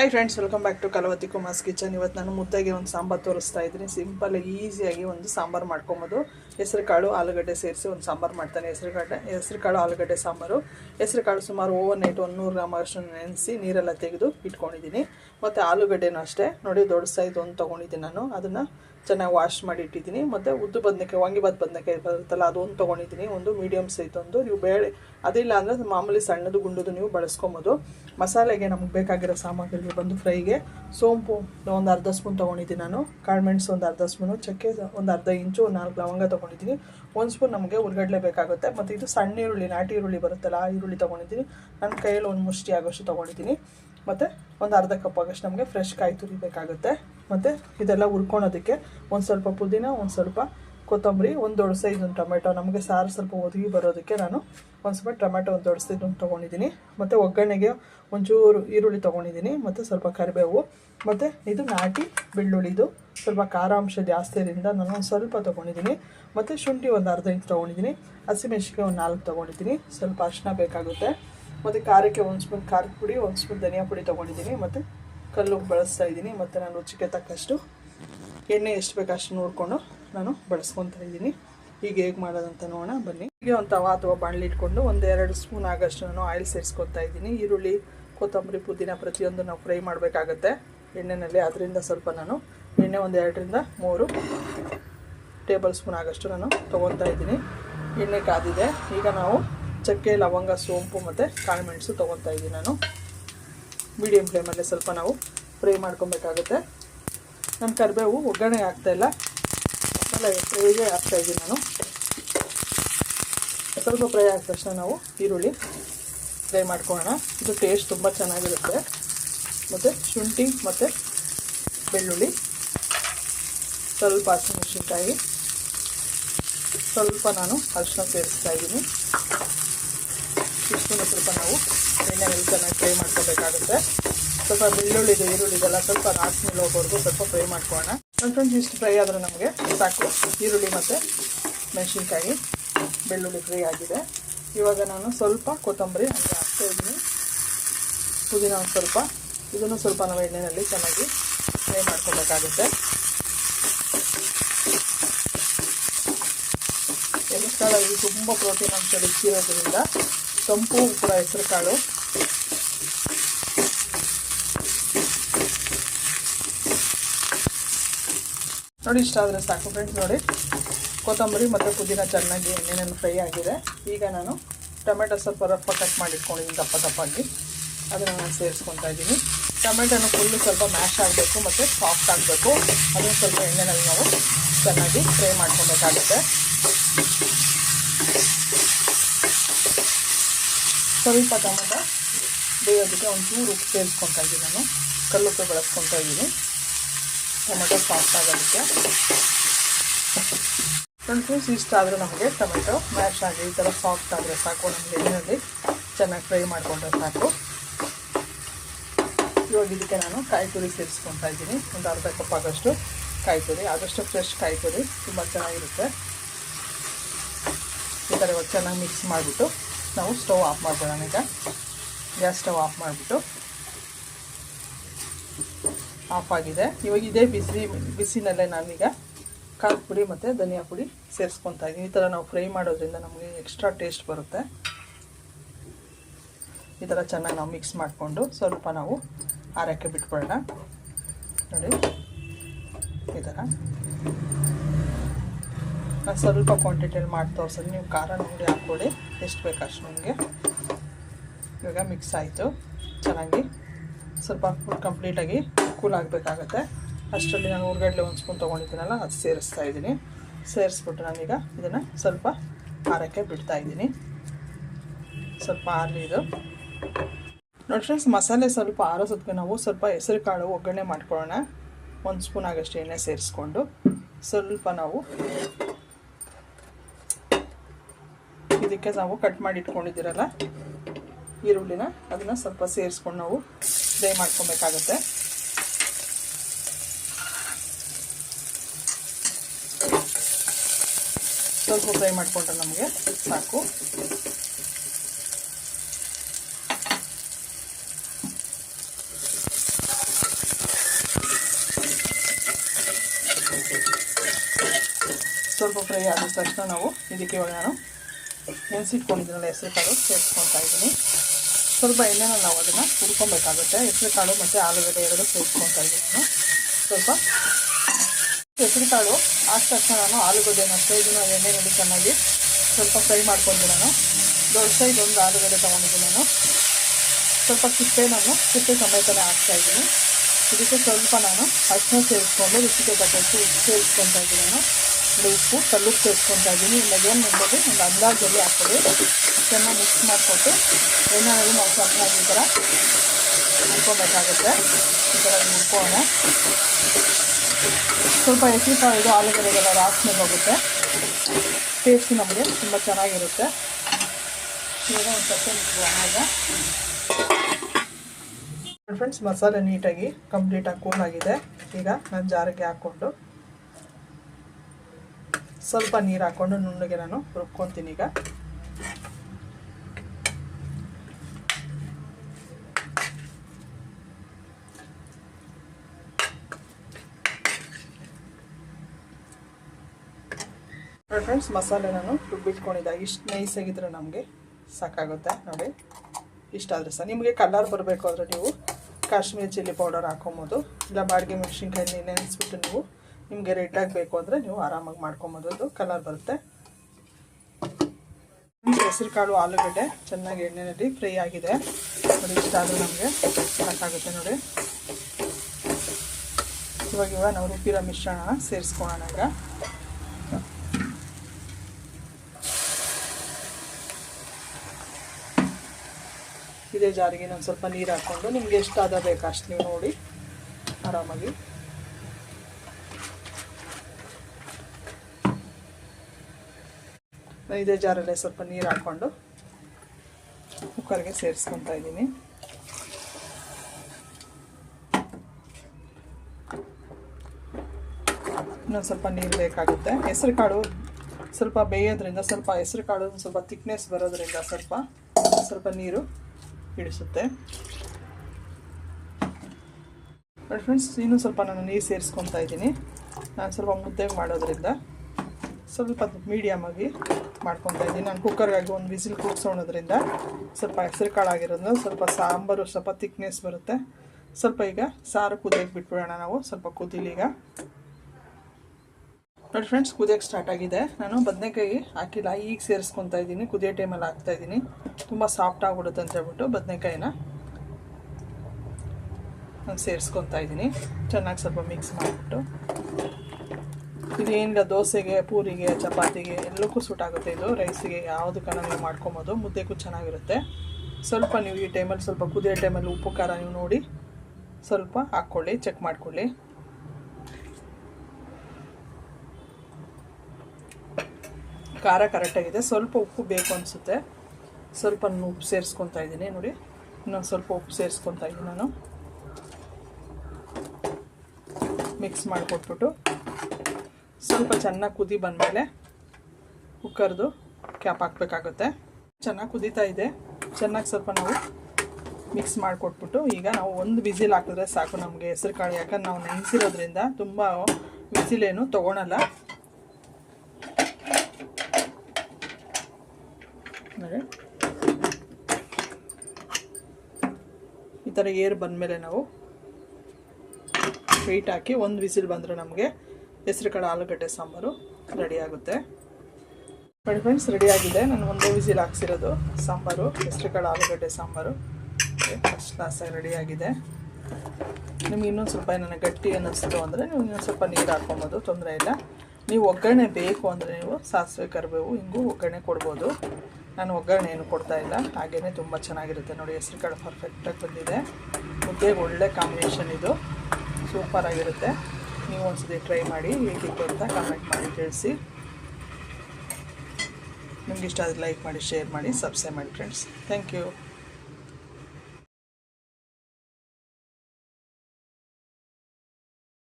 Hi friends welcome back to Kalavati Kumar's kitchen ಇವತ್ತು ನಾನು ಮುದ್ದೆಗೆ ಒಂದು ಸಾಂಬಾರು ತೋರಿಸ್ತಾ ಇದ್ದೀನಿ. ಸಿಂಪಲ್ ಈಸಿಯಾಗಿ ಒಂದು ಸಾಂಬಾರು ಮಾಡ್ಕೊಬೋದು. ಹೆಸರು ಕಾಳು ಆಲೂಗಡ್ಡೆ ಸೇರಿಸಿ ಒಂದು ಸಾಂಬಾರು ಮಾಡ್ತಾನೆ. ಹೆಸರು ಗಡ್ಡೆ ಕಾಳು ಆಲೂಗಡ್ಡೆ ಸಾಂಬಾರು. ಹೆಸರು ಕಾಳು ಸುಮಾರು ಓವರ್ ನೈಟ್ ಒಂದು ನೂರು ಗ್ರಾಮ್ ಅಷ್ಟು ನೆನೆಸಿ ನೀರೆಲ್ಲ ತೆಗೆದು ಇಟ್ಕೊಂಡಿದ್ದೀನಿ. ಮತ್ತು ಆಲೂಗಡ್ಡೆನೂ ಅಷ್ಟೇ. ನೋಡಿ ದೊಡ್ಡ ಸೈಜ್ ಒಂದು ತೊಗೊಂಡಿದ್ದೀನಿ ನಾನು. ಅದನ್ನು ಚೆನ್ನಾಗಿ ವಾಶ್ ಮಾಡಿ ಇಟ್ಟಿದ್ದೀನಿ. ಮತ್ತು ಉದ್ದು ಬದನೆಕಾಯಿ ವಾಂಗಿಬಾತ್ ಬದನೆಕಾಯಿ ಬರುತ್ತಲ್ಲ, ಅದೊಂದು ತೊಗೊಂಡಿದ್ದೀನಿ. ಒಂದು ಮೀಡಿಯಮ್ ಸೈಜ್ ಒಂದು. ನೀವು ಬೇಳೆ, ಅದಿಲ್ಲ ಅಂದರೆ ಮಾಮೂಲಿ ಸಣ್ಣದು ಗುಂಡದು ನೀವು ಬಳಸ್ಕೊಬೋದು. ಮಸಾಲೆಗೆ ನಮ್ಗೆ ಬೇಕಾಗಿರೋ ಸಾಮಗ್ರಿಗಳು ಬಂದು ಫ್ರೈಗೆ. ಸೋಂಪು ಒಂದು ಅರ್ಧ ಸ್ಪೂನ್ ತೊಗೊಂಡಿದ್ದೀನಿ ನಾನು. ಕಾಳುಮೆಣಸು ಒಂದು ಅರ್ಧ ಸ್ಪೂನು. ಚಕ್ಕೆ ಒಂದು ಅರ್ಧ ಇಂಚು ನಾಲ್ಕು ಲವಂಗ ತೊಗೊಂಡಿದ್ದೀನಿ. ಒಂದು ಸ್ಪೂನ್ ನಮಗೆ ಉರ್ಗಡ್ಲೆ ಬೇಕಾಗುತ್ತೆ. ಮತ್ತು ಇದು ಸಣ್ಣ ಈರುಳ್ಳಿ, ನಾಟಿ ಈರುಳ್ಳಿ ಬರುತ್ತಲ್ಲ, ಆ ಈರುಳ್ಳಿ ತೊಗೊಂಡಿದ್ದೀನಿ. ನನ್ನ ಕೈಯಲ್ಲಿ ಒಂದು ಮುಷ್ಟಿ ಆಗೋಷ್ಟು ತೊಗೊಂಡಿದ್ದೀನಿ. ಮತ್ತು ಒಂದು ಅರ್ಧ ಕಪ್ ಆಗಷ್ಟು ನಮಗೆ ಫ್ರೆಶ್ ಕಾಯಿ ತುರಿಬೇಕಾಗುತ್ತೆ ಮತ್ತು ಇದೆಲ್ಲ ಹುರ್ಕೊಳೋದಕ್ಕೆ ಒಂದು ಸ್ವಲ್ಪ ಪುದೀನ, ಒಂದು ಸ್ವಲ್ಪ ಕೊತ್ತಂಬರಿ, ಒಂದು ದೊಡ್ಡ ಇದೊಂದು ಟೊಮೆಟೊ. ನಮಗೆ ಸಾರು ಸ್ವಲ್ಪ ಒದಗಿ ಬರೋದಕ್ಕೆ ನಾನು ಒಂದು ಸ್ವಲ್ಪ ಟೊಮೆಟೊ, ಒಂದು ದೊಡಸೆ ಇದೊಂದು ತೊಗೊಂಡಿದ್ದೀನಿ. ಮತ್ತು ಒಗ್ಗರಣೆಗೆ ಒಂಚೂರು ಈರುಳ್ಳಿ ತೊಗೊಂಡಿದ್ದೀನಿ, ಮತ್ತು ಸ್ವಲ್ಪ ಕರಿಬೇವು, ಮತ್ತು ಇದು ನಾಟಿ ಬೆಳ್ಳುಳ್ಳಿದು ಸ್ವಲ್ಪ ಖಾರಾಂಶ ಜಾಸ್ತಿ ಇರೋದ್ರಿಂದ ನಾನು ಒಂದು ಸ್ವಲ್ಪ ತೊಗೊಂಡಿದ್ದೀನಿ. ಮತ್ತು ಶುಂಠಿ ಒಂದು ಅರ್ಧ ಇಂಚು ತೊಗೊಂಡಿದ್ದೀನಿ. ಹಸಿಮೆಣ್ಸಿಗೆ ಒಂದು ನಾಲ್ಕು ತೊಗೊಂಡಿದ್ದೀನಿ. ಸ್ವಲ್ಪ ಅರ್ಶಿನ ಬೇಕಾಗುತ್ತೆ. ಮತ್ತು ಖಾರಕ್ಕೆ ಒಂದು ಸ್ಪೂನ್ ಖಾರದ ಪುಡಿ, ಒಂದು ಸ್ಪೂನ್ ಧನಿಯಾ ಪುಡಿ ತೊಗೊಂಡಿದ್ದೀನಿ. ಮತ್ತು ಕಲ್ಲು ಬಳಸ್ತಾ ಇದ್ದೀನಿ. ಮತ್ತು ನಾನು ರುಚಿಗೆ ತಕ್ಕಷ್ಟು ಎಣ್ಣೆ ಎಷ್ಟು ಬೇಕು ಅಷ್ಟು ನೋಡಿಕೊಂಡು ನಾನು ಬಳಸ್ಕೊತಾ ಇದ್ದೀನಿ. ಈಗ ಹೇಗೆ ಮಾಡೋದಂತ ನೋಡೋಣ, ಬನ್ನಿ. ಹೀಗೆ ಒಂದು ತವಾ ಅಥವಾ ಬಾಣಲಿ ಇಟ್ಕೊಂಡು ಒಂದು ಎರಡು ಸ್ಪೂನ್ ಆಗೋಷ್ಟು ನಾನು ಆಯಿಲ್ ಸೇರಿಸ್ಕೊತಾ ಇದ್ದೀನಿ. ಈರುಳ್ಳಿ, ಕೊತ್ತಂಬರಿ, ಪುದೀನ ಪ್ರತಿಯೊಂದು ನಾವು ಫ್ರೈ ಮಾಡಬೇಕಾಗತ್ತೆ ಎಣ್ಣೆಯಲ್ಲಿ ಅದರಿಂದ ಸ್ವಲ್ಪ ನಾನು ಎಣ್ಣೆ ಒಂದು ಎರಡರಿಂದ ಮೂರು ಟೇಬಲ್ ಸ್ಪೂನ್ ಆಗೋಷ್ಟು ನಾನು ತೊಗೊತಾ ಇದ್ದೀನಿ. ಎಣ್ಣೆ ಕಾದಿದೆ. ಈಗ ನಾವು ಚಕ್ಕೆ, ಲವಂಗ, ಸೋಂಪು ಮತ್ತು ಕಾಳುಮೆಣಸು ತೊಗೊತಾ ಇದ್ದೀನಿ ನಾನು. ಮೀಡಿಯಂ ಫ್ಲೇಮಲ್ಲೇ ಸ್ವಲ್ಪ ನಾವು ಫ್ರೈ ಮಾಡ್ಕೊಬೇಕಾಗುತ್ತೆ. ನನ್ನ ಕರಿಬೇವು ಒಗ್ಗರಣೆ ಆಗ್ತಾಯಿಲ್ಲ ಮಸಾಲೆ ಫ್ರೈಗೆ ಹಾಕ್ತಾಯಿದ್ದೀನಿ ನಾನು. ಸ್ವಲ್ಪ ಫ್ರೈ ಆದ ತಕ್ಷಣ ನಾವು ಈರುಳ್ಳಿ ಫ್ರೈ ಮಾಡ್ಕೊಳ್ಳೋಣ. ಇದು ಟೇಸ್ಟ್ ತುಂಬ ಚೆನ್ನಾಗಿರುತ್ತೆ. ಮತ್ತು ಶುಂಠಿ ಮತ್ತು ಬೆಳ್ಳುಳ್ಳಿ. ಸ್ವಲ್ಪ ಹಸಿಮೆಣಸಿನ್ಕಾಯಿ. ಸ್ವಲ್ಪ ನಾನು ಅರಿಶಿನ ಸೇರಿಸ್ತಾ ಇದ್ದೀನಿ. ಇಷ್ಟನ್ನು ಸ್ವಲ್ಪ ನಾವು ಎಣ್ಣೆಯಲ್ಲಿ ಚೆನ್ನಾಗಿ ಫ್ರೈ ಮಾಡ್ಕೋಬೇಕಾಗುತ್ತೆ. ಸ್ವಲ್ಪ ಬೆಳ್ಳುಳ್ಳಿದು ಈರುಳ್ಳಿದೆಲ್ಲ ಸ್ವಲ್ಪ ನಾಲ್ಕು ಹೋಗೋವರೆಗೂ ಸ್ವಲ್ಪ ಫ್ರೈ ಮಾಡ್ಕೊಳ್ಳೋಣ. ಒಂದು ಫ್ರೆಂಡ್ಸ್ ಇಷ್ಟು ಫ್ರೈ ಆದರೆ ನಮಗೆ ಸಾಕು. ಈರುಳ್ಳಿ ಮತ್ತು ಮೆಣಸಿನ್ಕಾಯಿ, ಬೆಳ್ಳುಳ್ಳಿ ಫ್ರೈ ಆಗಿದೆ. ಇವಾಗ ನಾನು ಸ್ವಲ್ಪ ಕೊತ್ತಂಬರಿ ಹಂಗೆ ಹಾಕ್ತಾ ಪುದೀನ ಒಂದು ಸ್ವಲ್ಪ. ಇದನ್ನು ಸ್ವಲ್ಪ ನಾವು ಎಣ್ಣೆಯಲ್ಲಿ ಚೆನ್ನಾಗಿ ಫ್ರೈ ಮಾಡ್ಕೋಬೇಕಾಗುತ್ತೆ. ಹೆಸರು ಇದು ತುಂಬ ಪ್ರೋಟೀನ್ ಅಂಶ ರುಚಿ ತಂಪು ಕೂಡ ಹೆಸರು ಕಾಳು. ನೋಡಿ ಇಷ್ಟ ಆದರೆ ಸಾಕು ಫ್ರೆಂಡ್ಸ್ ನೋಡಿ. ಕೊತ್ತಂಬರಿ ಮತ್ತು ಪುದೀನ ಚೆನ್ನಾಗಿ ಎಣ್ಣೆನಲ್ಲಿ ಫ್ರೈ ಆಗಿದೆ. ಈಗ ನಾನು ಟೊಮೆಟೊ ಸ್ವಲ್ಪ ರಫ್ ಕಟ್ ಮಾಡಿಟ್ಕೊಂಡಿದ್ದೀನಿ, ದಪ್ಪ ದಪ್ಪಾಗಿ. ಅದನ್ನು ನಾನು ಸೇರಿಸ್ಕೊತಾ ಇದ್ದೀನಿ. ಟೊಮೆಟೊನ ಫುಲ್ಲು ಸ್ವಲ್ಪ ಮ್ಯಾಶ್ ಆಗಬೇಕು ಮತ್ತು ಸಾಫ್ಟ್ ಆಗಬೇಕು. ಅದನ್ನು ಸ್ವಲ್ಪ ಎಣ್ಣೆನಲ್ಲಿ ನಾವು ಚೆನ್ನಾಗಿ ಫ್ರೈ ಮಾಡ್ಕೊಬೇಕಾಗುತ್ತೆ. ಸ್ವಲ್ಪ ಟೊಮೆಟೊ ಬೇಯೋದಕ್ಕೆ ಒಂಚೂರು ಉಪ್ಪು ಸೇರಿಸ್ಕೊತಾ ಇದ್ದೀನಿ ನಾನು. ಕಲ್ಲುಪ್ಪು ಬಳಸ್ಕೊತಾ ಇದ್ದೀನಿ. ಟೊಮೆಟೊ ಸಾಫ್ಟ್ ಆಗೋದಕ್ಕೆ. ಫ್ರೆಂಡ್ಸ್ ಇಷ್ಟ ಆದರೆ ನಮಗೆ ಟೊಮೆಟೊ ಮ್ಯಾಶ್ ಆಗಿ ಈ ಥರ ಸಾಫ್ಟ್ ಆದರೆ ಸಾಕು. ನಮಗೆ ಎಣ್ಣೆಯಲ್ಲಿ ಚೆನ್ನಾಗಿ ಫ್ರೈ ಮಾಡಿಕೊಂಡ್ರೆ ಸಾಕು. ಇವಾಗ ಇದಕ್ಕೆ ನಾನು ಕಾಯಿ ತುರಿ ಸೇರಿಸ್ಕೊತಾ ಇದ್ದೀನಿ. ಒಂದು ಅರ್ಧ ಕಪ್ ಆಗೋಷ್ಟು ಕಾಯಿ ಆದಷ್ಟು ಫ್ರೆಶ್ ಕಾಯಿ ತುರಿ ತುಂಬ ಚೆನ್ನಾಗಿರುತ್ತೆ. ಈ ಥರ ಇವಾಗ ಚೆನ್ನಾಗಿ ಮಿಕ್ಸ್ ಮಾಡಿಬಿಟ್ಟು ನಾವು ಸ್ಟವ್ ಆಫ್ ಮಾಡ್ಬಿಡೋಣ ಈಗ. ಗ್ಯಾಸ್ ಸ್ಟವ್ ಆಫ್ ಮಾಡಿಬಿಟ್ಟು ಆಫ್ ಆಗಿದೆ. ಇವಾಗ ಇದೇ ಬಿಸಿ, ಬಿಸಿನಲ್ಲೇ ನಾನೀಗ ಖಾರದ ಪುಡಿ ಮತ್ತು ಧನಿಯಾ ಪುಡಿ ಸೇರಿಸ್ಕೊತಾ ಇದ್ದೀನಿ ಈ ಥರ ನಾವು ಫ್ರೈ ಮಾಡೋದ್ರಿಂದ ನಮಗೆ ಎಕ್ಸ್ಟ್ರಾ ಟೇಸ್ಟ್ ಬರುತ್ತೆ. ಈ ಥರ ಚೆನ್ನಾಗಿ ನಾವು ಮಿಕ್ಸ್ ಮಾಡಿಕೊಂಡು ಸ್ವಲ್ಪ ನಾವು ಆರಕ್ಕೆ ಬಿಟ್ಕೊಳ್ಳೋಣ ನೋಡಿ. ಈ ಥರ ಸ್ವಲ್ಪ ಕ್ವಾಂಟಿಟಿಯಲ್ಲಿ ಮಾಡಿ ತೋರಿಸಿದ್ರೆ ನೀವು ಖಾರ ನೋಡಿ ಹಾಕ್ಕೊಡಿ. ಎಷ್ಟು ಬೇಕು ಅಷ್ಟು ನಿಮಗೆ. ಇವಾಗ ಮಿಕ್ಸ್ ಆಯಿತು. ಚೆನ್ನಾಗಿ ಸ್ವಲ್ಪ ಫುಲ್ ಕಂಪ್ಲೀಟಾಗಿ ಕೂಲ್ ಆಗಬೇಕಾಗತ್ತೆ. ಅಷ್ಟರಲ್ಲಿ ನಾನು ಉರ್ಗಡ್ಲೆ ಒಂದು ಸ್ಪೂನ್ ತೊಗೊಂಡಿದ್ದೀನಲ್ಲ, ಅದು ಸೇರಿಸ್ತಾ ಇದ್ದೀನಿ. ಸೇರಿಸ್ಬಿಟ್ಟು ನಾನೀಗ ಇದನ್ನು ಸ್ವಲ್ಪ ಆರಕ್ಕೆ ಬಿಡ್ತಾ ಇದ್ದೀನಿ. ಸ್ವಲ್ಪ ಆರಲಿ ಇದು. ನೋಡಿ ಫ್ರೆಂಡ್ಸ್ ಮಸಾಲೆ ಸ್ವಲ್ಪ ಆರೋಸೋದಕ್ಕೆ ನಾವು ಸ್ವಲ್ಪ ಹೆಸರು ಕಾಳು ಒಗ್ಗರಣೆ ಮಾಡ್ಕೊಳ್ಳೋಣ. ಒಂದು ಸ್ಪೂನ್ ಆಗಷ್ಟು ಎಣ್ಣೆ ಸೇರಿಸ್ಕೊಂಡು. ಸ್ವಲ್ಪ ನಾವು ಅದಕ್ಕೆ ನಾವು ಕಟ್ ಮಾಡಿ ಇಟ್ಕೊಂಡಿದ್ದೀರಲ್ಲ? ಈರುಳ್ಳಿನ ಅದನ್ನು ಸ್ವಲ್ಪ ಸೇರಿಸ್ಕೊಂಡು ನಾವು ಫ್ರೈ ಮಾಡ್ಕೊಬೇಕಾಗತ್ತೆ. ಸ್ವಲ್ಪ ಫ್ರೈ ಮಾಡಿಕೊಂಡ್ರೆ ನಮಗೆ ಸಾಕು. ಸ್ವಲ್ಪ ಫ್ರೈ ಆದ ತಕ್ಷಣ ನಾವು ಇದಕ್ಕೆ ಇವಾಗ ನಾನು ನೆನೆಸಿಟ್ಕೊಂಡಿದ್ದೀನಲ್ಲ ಹೆಸರು ಕಾಳು ಸೇರಿಸ್ಕೊತಾ ಇದ್ದೀನಿ. ಸ್ವಲ್ಪ ಎಣ್ಣೆನ ನಾವು ಅದನ್ನು ಹುರ್ಕೊಬೇಕಾಗುತ್ತೆ. ಹೆಸರು ಕಾಳು ಮತ್ತು ಆಲೂಗಡ್ಡೆ ಎರಡು ಸೇರಿಸ್ಕೊತಾ ಇದ್ದೀನಿ ಸ್ವಲ್ಪ ಹೆಸರು ಕಾಳು ಆದ ತಕ್ಷಣ ನಾನು ಆಲೂಗಡ್ಡೆನ ಇದನ್ನು ಎಣ್ಣೆನಲ್ಲಿ ಚೆನ್ನಾಗಿ ಸ್ವಲ್ಪ ಫ್ರೈ ಮಾಡ್ಕೊಂಡು ನಾನು. ದೊಡ್ಡ ಸೈಜ್ ಒಂದು ಆಲೂಗಡ್ಡೆ ತೊಗೊಂಡಿದ್ದೀನಿ ನಾನು. ಸ್ವಲ್ಪ ಸಿಪ್ಪೆ ನಾನು ಸಿಪ್ಪೆ ಸಮೇತನೇ ಹಾಕ್ತಾ ಇದ್ದೀನಿ. ಇದಕ್ಕೆ ಸ್ವಲ್ಪ ನಾನು ಅರಿಶಿನ ಸೇರಿಸ್ಕೊಂಡು ರುಚಿಗೆ ತಕ್ಕಷ್ಟು ಸೇರಿಸ್ಕೊತಾ ಇದ್ದೀನಿ ನಾನು. ಇಲ್ಲಿ ಉಪ್ಪು ಕಲ್ಲು ಇದ್ದೀನಿ ಇಲ್ಲ ಏನು ಮಾಡ್ಬೋದು, ಒಂದು ಅಂದಾಜಲ್ಲಿ ಹಾಕೋದು ಚೆನ್ನಾಗಿ ಮಿಕ್ಸ್ ಮಾಡಿಕೊಟ್ಟು ಏನಾದರೂ ನಾವು ಚೆನ್ನಾಗಿ ಈ ಥರ ಹುರ್ಕೊಬೇಕಾಗುತ್ತೆ ಈ ಥರ ಹುರ್ಕೋಣ ಸ್ವಲ್ಪ ಎಸಿ ಇದು ಆಲೂಗಡ್ಡೆಗೆಲ್ಲ ವಾಸನೆ ಹೋಗುತ್ತೆ. ಟೇಸ್ಟ್ ನಮಗೆ ತುಂಬ ಚೆನ್ನಾಗಿರುತ್ತೆ. ಈಗ ಒಂದು ಇಟ್ಕೊಳ್ಳೋಣ ಈಗ. ಫ್ರೆಂಡ್ಸ್ ಮಸಾಲೆ ನೀಟಾಗಿ ಕಂಪ್ಲೀಟಾಗಿ ಕೂಲ್ ಆಗಿದೆ. ಈಗ ನಾನು ಜಾರಿಗೆ ಹಾಕ್ಕೊಂಡು ಸ್ವಲ್ಪ ನೀರು ಹಾಕ್ಕೊಂಡು ನುಣ್ಣಗೆ ನಾನು ರುಬ್ಕೊತೀನಿ ಈಗ. ಫ್ರೆಂಡ್ಸ್ ಮಸಾಲೆ ನಾನು ರುಬ್ಬಿಟ್ಕೊಂಡಿದ್ದೆ. ಇಷ್ಟು ನೈಸಾಗಿದ್ರೆ ನಮಗೆ ಸಾಕಾಗುತ್ತೆ ನೋಡಿ. ಇಷ್ಟಾದರೆ ಸಹ. ನಿಮಗೆ ಕಲರ್ ಬರಬೇಕು ಅಂದರೆ ನೀವು ಕಾಶ್ಮೀರಿ ಚಿಲ್ಲಿ ಪೌಡರ್ ಹಾಕೊಬೋದು. ಇಲ್ಲ ಬಾಡಿಗೆ ಮೆಣಸಿನ್ಕಾಯಿ ನೆನೆಸ್ಬಿಟ್ಟು ನೀವು ನಿಮಗೆ ರೆಡ್ ಆಗಬೇಕು ಅಂದರೆ ನೀವು ಆರಾಮಾಗಿ ಮಾಡ್ಕೊಂಬೋದು. ಕಲರ್ ಬರುತ್ತೆ. ಹೆಸರು ಕಾಳು ಆಲೂಗಡ್ಡೆ ಚೆನ್ನಾಗಿ ಎಣ್ಣೆಯಲ್ಲಿ ಫ್ರೈ ಆಗಿದೆ. ನೋಡಿ ಇಷ್ಟಾದರೂ ನಮಗೆ ಸಾಕಾಗುತ್ತೆ ನೋಡಿ. ಇವಾಗ ಇವಾಗ ನಾವು ರುಬ್ಬಿರೋ ಮಿಶ್ರಣ ಸೇರಿಸ್ಕೊಳ್ಳೋಣ ಈಗ. ಇದೇ ಜಾರಿಗೆ ನಾನು ಸ್ವಲ್ಪ ನೀರು ಹಾಕ್ಕೊಂಡು ನಿಮ್ಗೆ ಎಷ್ಟು ಅದ ಬೇಕು ಅಷ್ಟು ನೀವು ನೋಡಿ. ಆರಾಮಾಗಿ. ಇದೇ ಜಾರಲ್ಲೇ ಸ್ವಲ್ಪ ನೀರು ಹಾಕ್ಕೊಂಡು ಕುಕ್ಕರ್ಗೆ ಸೇರಿಸ್ಕೊತಾ ಇದ್ದೀನಿ. ಇನ್ನೊಂದು ಸ್ವಲ್ಪ ನೀರು ಬೇಕಾಗುತ್ತೆ. ಹೆಸರು ಕಾಳು ಸ್ವಲ್ಪ ಬೇಯೋದ್ರಿಂದ ಸ್ವಲ್ಪ ಹೆಸರು ಕಾಳು ಸ್ವಲ್ಪ ತಿಕ್ನೆಸ್ ಬರೋದ್ರಿಂದ ಸ್ವಲ್ಪ ಸ್ವಲ್ಪ ನೀರು ಹಿಡಿಸುತ್ತೆ ಬಟ್ ಫ್ರೆಂಡ್ಸ್ ಇನ್ನೂ ಸ್ವಲ್ಪ ನಾನು ನೀರು ಸೇರಿಸ್ಕೊತಾ ಇದ್ದೀನಿ. ನಾನು ಸ್ವಲ್ಪ ಮುದ್ದೆ ಮಾಡೋದ್ರಿಂದ ಸ್ವಲ್ಪ ಮೀಡಿಯಮಾಗಿ ಮಾಡ್ಕೊತಾ ಇದ್ದೀನಿ. ನಾನು ಕುಕ್ಕರ್ಗಾಗಿ ಒಂದು ವಿಸಿಲ್ ಕೂಗ್ಸೋಣದ್ರಿಂದ ಸ್ವಲ್ಪ ಹೆಸರು ಕಾಳಾಗಿರೋದ್ರಿಂದ ಸ್ವಲ್ಪ ಸಾಂಬಾರು, ಸ್ವಲ್ಪ ತಿಕ್ನೆಸ್ ಬರುತ್ತೆ. ಸ್ವಲ್ಪ ಈಗ ಸಾರು ಕುದಿಯಕ್ಕೆ ಬಿಟ್ಬಿಡೋಣ ನಾವು. ಸ್ವಲ್ಪ ಕುದೀಲಿ ಈಗ. ನೋಡಿ ಫ್ರೆಂಡ್ಸ್ ಕುದಿಯೋಕ್ಕೆ ಸ್ಟಾರ್ಟ್ ಆಗಿದೆ. ನಾನು ಬದನೆಕಾಯಿ ಹಾಕಿಲ್ಲ. ಈಗ ಸೇರಿಸ್ಕೊತಾ ಇದ್ದೀನಿ. ಕುದಿಯೋ ಟೈಮಲ್ಲಿ ಹಾಕ್ತಾ ಇದ್ದೀನಿ. ತುಂಬ ಸಾಫ್ಟ್ ಆಗಿಬಿಡುತ್ತೆ ಅಂತ ಹೇಳ್ಬಿಟ್ಟು ಬದನೆಕಾಯಿನ ನಾನು ಸೇರಿಸ್ಕೊತಾ ಇದ್ದೀನಿ. ಚೆನ್ನಾಗಿ ಸ್ವಲ್ಪ ಮಿಕ್ಸ್ ಮಾಡಿಬಿಟ್ಟು. ಇದು ಏನಿಲ್ಲ ದೋಸೆಗೆ, ಪೂರಿಗೆ, ಚಪಾತಿಗೆ ಎಲ್ಲಕ್ಕೂ ಸೂಟ್ ಆಗುತ್ತೆ ಇದು. ರೈಸಿಗೆ ಯಾವುದಕ್ಕನ್ನ ನೀವು ಮಾಡ್ಕೊಬೋದು. ಮುದ್ದೆಗೂ ಚೆನ್ನಾಗಿರುತ್ತೆ. ಸ್ವಲ್ಪ ನೀವು ಈ ಟೈಮಲ್ಲಿ ಸ್ವಲ್ಪ ಕುದಿಯೋ ಟೈಮಲ್ಲಿ ಉಪ್ಪು, ಖಾರ ನೀವು ನೋಡಿ ಸ್ವಲ್ಪ ಹಾಕ್ಕೊಳ್ಳಿ ಚೆಕ್ ಮಾಡ್ಕೊಳ್ಳಿ. ಖಾರ ಕರೆಕ್ಟಾಗಿದೆ. ಸ್ವಲ್ಪ ಉಪ್ಪು ಬೇಕು ಅನಿಸುತ್ತೆ. ಸ್ವಲ್ಪ ನಾನು ಉಪ್ಪು ಸೇರಿಸ್ಕೊತಾ ಇದ್ದೀನಿ, ನೋಡಿ. ಇನ್ನೊಂದು ಸ್ವಲ್ಪ ಉಪ್ಪು ಸೇರಿಸ್ಕೊತಾ ಇದ್ದೀನಿ ನಾನು. ಮಿಕ್ಸ್ ಮಾಡಿಕೊಟ್ಬಿಟ್ಟು. ಸ್ವಲ್ಪ ಚೆನ್ನಾಗಿ ಕುದಿ ಬಂದಮೇಲೆ ಕುಕ್ಕರ್ದು ಕ್ಯಾಪ್ ಹಾಕಬೇಕಾಗುತ್ತೆ. ಚೆನ್ನಾಗಿ ಕುದೀತಾ ಇದೆ. ಚೆನ್ನಾಗಿ ಸ್ವಲ್ಪ ನಾವು ಮಿಕ್ಸ್ ಮಾಡಿಕೊಟ್ಬಿಟ್ಟು ಈಗ ನಾವು ಒಂದು ವಿಸಿಲ್ ಹಾಕಿದ್ರೆ ಸಾಕು ನಮಗೆ ಹೆಸರು ಕಾಳು. ಯಾಕಂದ್ರೆ ನಾವು ನೆನೆಸಿರೋದ್ರಿಂದ ತುಂಬ ವಿಸಿಲೇನು ತೊಗೊಳಲ್ಲ. ಈ ಥರ ಏರ್ ಬಂದಮೇಲೆ ನಾವು ವೆಯ್ಟ್ ಹಾಕಿ ಒಂದು ವಿಸಿಲ್ ಬಂದರೆ ನಮಗೆ ಹೆಸರು ಕಾಳು ಆಲೂಗಡ್ಡೆ ಸಾಂಬಾರು ರೆಡಿ ಆಗುತ್ತೆ. ನೋಡಿ ಫ್ರೆಂಡ್ಸ್ ರೆಡಿ ಆಗಿದೆ. ನಾನು ಒಂದೇ ವಿಸಿಲ್ ಹಾಕ್ಸಿರೋದು ಸಾಂಬಾರು ಹೆಸರು ಕಾಳು ಆಲೂಗಡ್ಡೆ ಸಾಂಬಾರು. ಫಸ್ಟ್ ಕ್ಲಾಸಾಗಿ ರೆಡಿ ಆಗಿದೆ. ನಿಮ್ಗೆ ಇನ್ನೊಂದು ಸ್ವಲ್ಪ ನನಗೆ ಗಟ್ಟಿ ಅನ್ನಿಸ್ತು ಅಂದರೆ ನೀವು ಇನ್ನೊಂದು ಸ್ವಲ್ಪ ನೀರು ಹಾಕ್ಕೊಬೋದು, ತೊಂದರೆ ಇಲ್ಲ. ನೀವು ಒಗ್ಗರಣೆ ಬೇಕು ಅಂದರೆ ನೀವು ಸಾಸಿವೆ, ಕರಿಬೇವು ಹಿಂಗೂ ಒಗ್ಗರಣೆ ಕೊಡ್ಬೋದು. ನಾನು ಒಗ್ಗರಣೆ ಏನು ಕೊಡ್ತಾ ಇಲ್ಲ. ಹಾಗೆಯೇ ತುಂಬ ಚೆನ್ನಾಗಿರುತ್ತೆ. ನೋಡಿ ಹೆಸರು ಕಾಳು ಪರ್ಫೆಕ್ಟಾಗಿ ಬಂದಿದೆ. ಮುದ್ದೆಗೆ ಒಳ್ಳೆ ಕಾಂಬಿನೇಷನ್ ಇದು. ಸೂಪರಾಗಿರುತ್ತೆ ನೀವು ಒಂದ್ಸತಿ ಟ್ರೈ ಮಾಡಿ ಹೇಗಿತ್ತು ಅಂತ ಕಮೆಂಟ್ ಮಾಡಿ ತಿಳಿಸಿ. ನಿಮ್ಗೆ ಇಷ್ಟ ಆದರೆ ಲೈಕ್ ಮಾಡಿ ಶೇರ್ ಮಾಡಿ ಸಬ್ಸ್ಕ್ರೈಬ್ ಮಾಡಿ ಫ್ರೆಂಡ್ಸ್ ಥ್ಯಾಂಕ್ ಯು